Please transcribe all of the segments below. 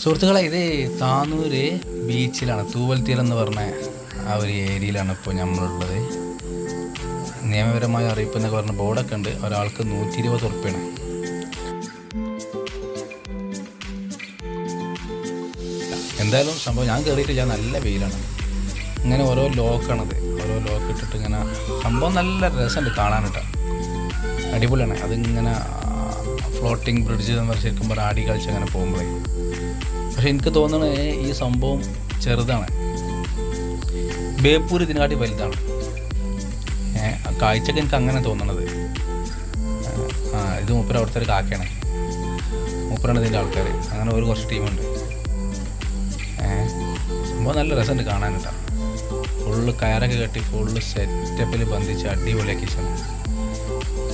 സുഹൃത്തുക്കളെ ഇത് താനൂര് ബീച്ചിലാണ് തൂവൽ തീരം എന്ന് പറഞ്ഞ ആ ഒരു ഏരിയയിലാണ് ഇപ്പോൾ നമ്മളുള്ളത്. നിയമപരമായ അറിയിപ്പ് എന്നൊക്കെ പറഞ്ഞ ബോർഡൊക്കെ ഉണ്ട്. ഒരാൾക്ക് നൂറ്റി ഇരുപത് ഉറുപ്പ്യാണ്. എന്തായാലും സംഭവം ഞാൻ കയറിയിട്ടില്ല നല്ല വെയിലാണ്. ഇങ്ങനെ ഓരോ ലോക്കാണത്. ഓരോ ലോക്ക് ഇട്ടിട്ട് ഇങ്ങനെ സംഭവം നല്ല രസമുണ്ട് കാണാനിട്ട് അടിപൊളിയാണ്. അതിങ്ങനെ ഫ്ലോട്ടിംഗ് ബ്രിഡ്ജ് എന്ന് ശരിക്കും പറഞ്ഞാൽ ആടി കളിച്ച് അങ്ങനെ പോകുമ്പോഴേ പക്ഷെ എനിക്ക് തോന്നുന്നത് ഈ സംഭവം ചെറുതാണ്. ബേപ്പൂർ ഇതിനെക്കാട്ടി വലുതാണ്. കാഴ്ചക്ക് എനിക്ക് അങ്ങനെ തോന്നണത്. ആ ഇത് മൂപ്പര അവിടുത്തെ ഒരു മൂപ്പരാണ് ഇതിന്റെ ആൾക്കാർ അങ്ങനെ ഒരു കുറച്ച് ടീമുണ്ട്. സംഭവം നല്ല രസമുണ്ട് കാണാനുണ്ടാവും ഫുള്ള് കയറൊക്കെ കെട്ടി ഫുള്ള് സെറ്റപ്പിൽ ബന്ധിച്ച് അടിപൊളിയാക്കി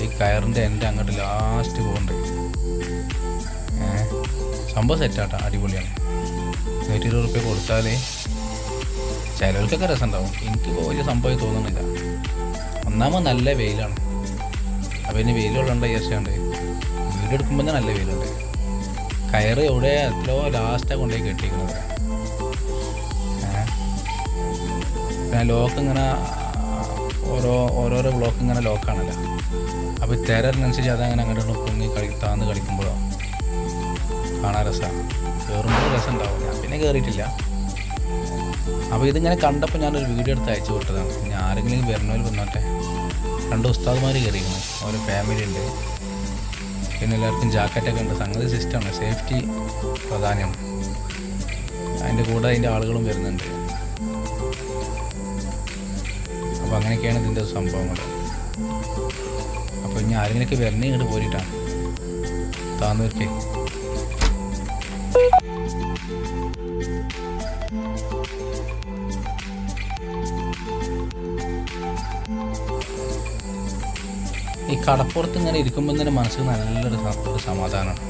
ഈ കയറിന്റെ എന്റെ അങ്ങോട്ട് ലാസ്റ്റ് പോകുന്നുണ്ട് ഏ സംഭവം സെറ്റാട്ടാ അടിപൊളിയാണ്. നൂറ്റി ഇരുപത് റുപ്യ കൊടുത്താൽ ചിലവർക്കൊക്കെ രസമുണ്ടാവും. എനിക്കിപ്പോൾ വലിയ സംഭവം തോന്നുന്നില്ല. ഒന്നാമത് നല്ല വെയിലാണ്. അപ്പം ഇനി വെയിലുള്ളതുകൊണ്ട് വിചാരിച്ചാണ്ട് വീഡിയോ എടുക്കുമ്പോൾ തന്നെ നല്ല വെയിലുണ്ട്. കയറ് എവിടെ എത്രയോ ലാസ്റ്റാണ് കൊണ്ടുപോയി കെട്ടിക്കുന്നത് പിന്നെ ലോക്ക് ഇങ്ങനെ ഓരോ ഓരോരോ ബ്ലോക്ക് ഇങ്ങനെ ലോക്കാണല്ലോ അപ്പോൾ തിരറിനനുസരിച്ച് അതങ്ങനെ അങ്ങോട്ട് പൊങ്ങി കളി താന്ന് കളിക്കുമ്പോഴോ? കാണാൻ രസമാണ് കയറുമ്പോൾ രസം ഉണ്ടാവും ഞാൻ പിന്നെ കയറിയിട്ടില്ല അപ്പോൾ ഇതിങ്ങനെ കണ്ടപ്പോൾ ഞാനൊരു വീഡിയോ എടുത്ത് അയച്ചു വിട്ടതാണ് ഇനി ആരെങ്കിലും വരണോൽ വന്നോട്ടെ. രണ്ട് ഉസ്താദ്മാർ കയറിയിരുന്നു അവരെ ഫാമിലി ഉണ്ട്. പിന്നെ എല്ലാവർക്കും ജാക്കറ്റൊക്കെ ഉണ്ട്. സംഗതി സിസ്റ്റമാണ് സേഫ്റ്റി പ്രധാനമാണ് അതിന്റെ കൂടെ അതിന്റെ ആളുകളും വരുന്നുണ്ട്. അപ്പോൾ അങ്ങനെയൊക്കെയാണ് ഇതിന്റെ സംഭവങ്ങൾ. അപ്പോൾ ഇനി ആരെങ്കിലുമൊക്കെ വരണേ ഇങ്ങോട്ട് പോരിട്ടാണ് താന്നൂർക്കേ ഈ കടപ്പുറത്ത് ഇങ്ങനെ ഇരിക്കുമ്പോൾ തന്നെ മനസ്സിൽ നല്ലൊരു ഒരു സമാധാനമാണ്.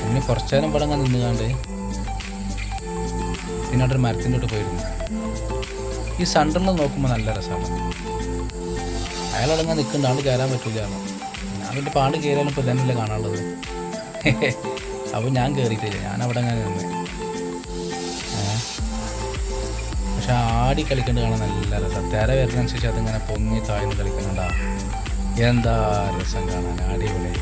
പിന്നെ കുറച്ചു നേരം ഇവിടെ അങ്ങനെ നിന്നുകാണ്ട് പിന്നെ അവിടെ ഒരു മരത്തിന്റെ ഇട്ട് പോയിരുന്നു. ഈ സെന്ററിൽ നോക്കുമ്പോൾ നല്ല രസമാണ്. അയാളടങ്ങാൻ നിൽക്കുന്നുണ്ട് ആണ്ട് കയറാൻ പറ്റില്ല ഞാൻ പിന്നെ പാണ്ട് കയറാനും ഇപ്പോൾ തന്നെയല്ലേ കാണാനുള്ളത്. അപ്പോൾ ഞാൻ കയറിയിട്ടില്ല. ഞാൻ അവിടെ അങ്ങനെ നിന്ന്. പക്ഷെ ആടി കളിക്കേണ്ടത് കാണാൻ നല്ല രസം. തിര വരുന്നതനുസരിച്ച് അതിങ്ങനെ പൊങ്ങി താഴ്ന്ന് കളിക്കുന്നുണ്ടാ എന്താ രസം കാണാൻ അടിപൊളി.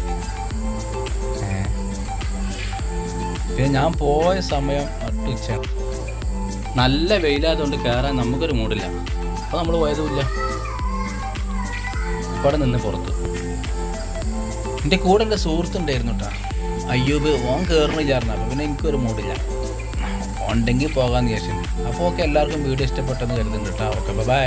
പിന്നെ ഞാൻ പോയ സമയം നട്ടുച്ചയാണ് നല്ല വെയിലായതുകൊണ്ട് കയറാൻ നമുക്കൊരു മൂടില്ല അപ്പോൾ നമ്മൾ പോയതുമില്ല അവിടെ നിന്ന് പുറത്ത്. എന്റെ കൂടെ എന്റെ സുഹൃത്തുണ്ടായിരുന്നു കേട്ടോ അയ്യൂബ് ഓൻ കയറണില്ലായിരുന്നു അപ്പോൾ പിന്നെ എനിക്കൊരു മൂടില്ല. ഉണ്ടെങ്കിൽ പോകാമെന്ന് വിചാരിച്ചു അപ്പോൾ ഓക്കെ എല്ലാവർക്കും വീഡിയോ ഇഷ്ടപ്പെട്ടെന്ന് കരുതുന്നുണ്ട് കേട്ടോ ഓക്കെ ബൈ